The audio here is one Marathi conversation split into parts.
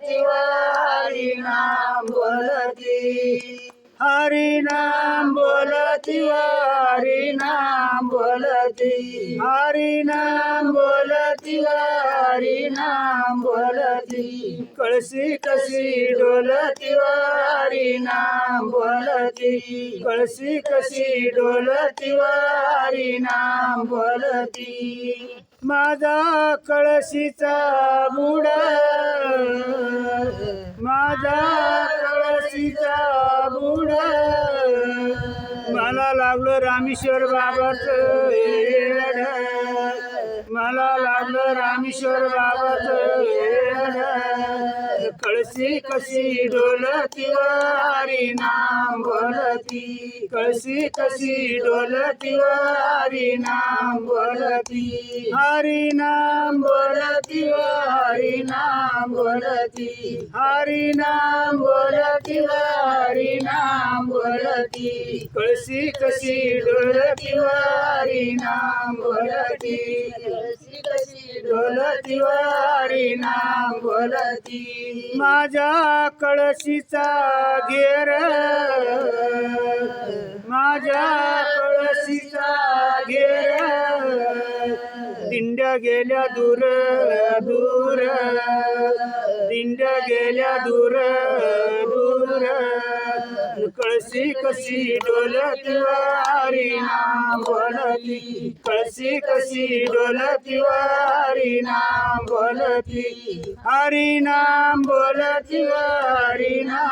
बोलती. व हरिनाम बोलती. हरिनाम बोलती. हरिनाम बोलती. हरिनाम बोलती हरिनाम बोलती. कळशी कशी डोलती. हरिनाम बोलती. कळशी कशी डोलती. हरिनाम बोलती. माझा कळशीचा बुड माझा कळशीचा बुड मला लागलं रामेश्वर बाबाच मला लागलं रामेश्वर बाबाच कळशी कशी डोलती वारी नाम बोलती कळशी कशी डोलती वारी नाम बोलती हरिनाम बोलती व हरिनाम बोलती हरिनाम बोलती व हरिनाम बोलती कळशी कशी डोलती व हरिनाम बोलती कळशी कशी डोलती व हरिनाम बोलती माझ्या कळशीचा घेर. माझ्या कळशीचा घेर. दिंड्या गेल्या दूर दूर. दिंड्या गेल्या दूर दूर. कळशी कशी डोलती वारी हरिनाम बोलती कळशी कशी डोलती वारी हरिनाम बोलती हरिनाम बोलती वारी नाम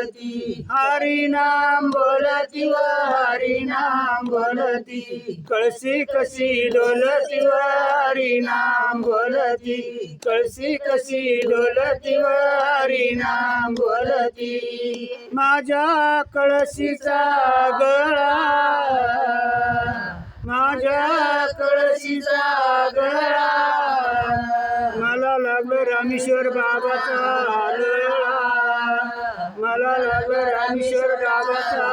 बोलती हरिनाम बोलती व हरिनाम बोलती. कळशी कशी डोलती व हरिनाम बोलती. कळशी कशी डोलती व हरिनाम बोलती. माझ्या कळशीचा गळा माझ्या कळशीचा गळा. मला लागलं रामेश्वर बाबाचा आलं मला लागलं रामेश्वर बाबाचा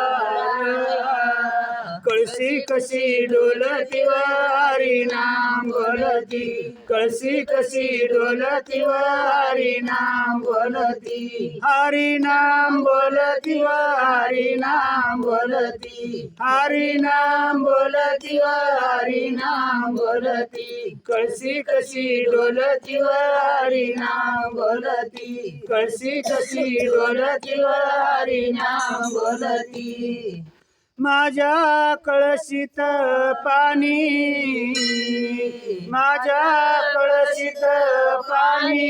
कळशी कशी डोलती वारी नाम बोलती. कळशी कशी डोलती वारी नाम बोलती. हरिनाम बोलती वारी नाम बोलती. हरिनाम बोलती वारी नाम बोलती. कळशी कशी डोलती वारी नाम बोलती. कळशी कशी डोलती वारी नाम बोलती. माझ्या कळशीत पाणी. माझ्या कळशीत पाणी.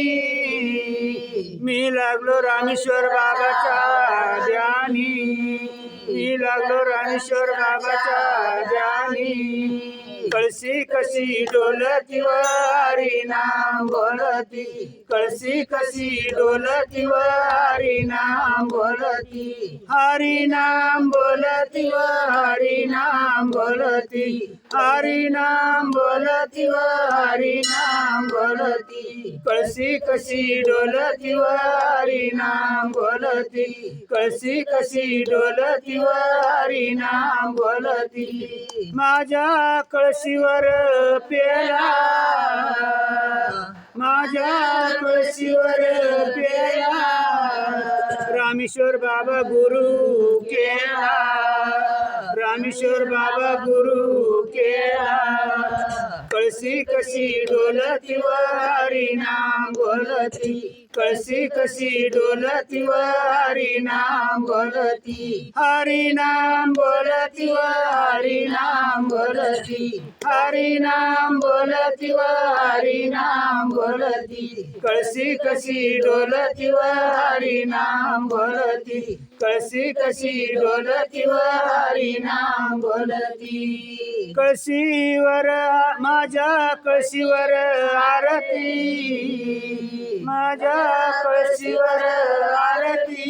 मी लागलो रामेश्वर बाबाच्या ध्यानी. मी लागलो रामेश्वर बाबाच्या ध्यानी. कळशी कशी डोलती वारी नाम बोलती. कळशी कशी डोलती वारी नाम बोलती. हरिनाम बोलती वारी नाम बोलती. हरिनाम बोलती व हरिनाम बोलती. कळशी कशी डोलती व हरिनाम बोलती. कळशी कशी डोलती व हरिनाम बोलती. माझ्या कळशीवर पेला. माझ्या कळशीवर पेला. रामेश्वर बाबा गुरु केला. रामेश्वर बाबा गुरु केला. कळशी कशी डोलती वारी नाम बोलती. कळशी कशी डोलती व हरिनाम बोलती. हरिनाम बोलती व हरिनाम बोलती. हरिनाम बोलती व हरिनाम बोलती. कळशी कशी डोलती व हरिनाम बोलती. कळशी कशी डोलती व हरिनाम बोलती. कळशीवर माझ्या कळशीवर आरती. माझ्या कळशीवर आरती.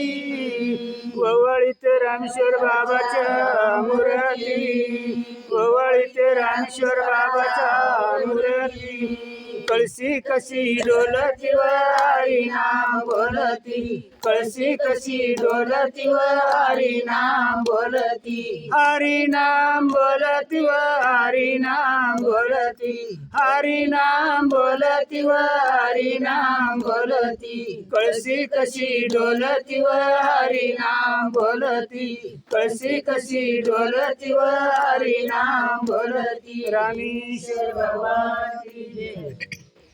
ववळीत रामेश्वर बाबाच्या मुरती. ववळीत रामेश्वर बाबाच्या मुरती. कळशी कशी डोलती वारी नाम बोलती. कळशी कशी डोलती वारी नाम बोलती. हरी नाम बोलती व हरी नाम बोलती. हरी नाम बोलती व हरी नाम बोलती. कळशी कशी डोलती व हरी नाम बोलती कशी कशी डोलती वारी नाम बोलती रामेश्वर भगवान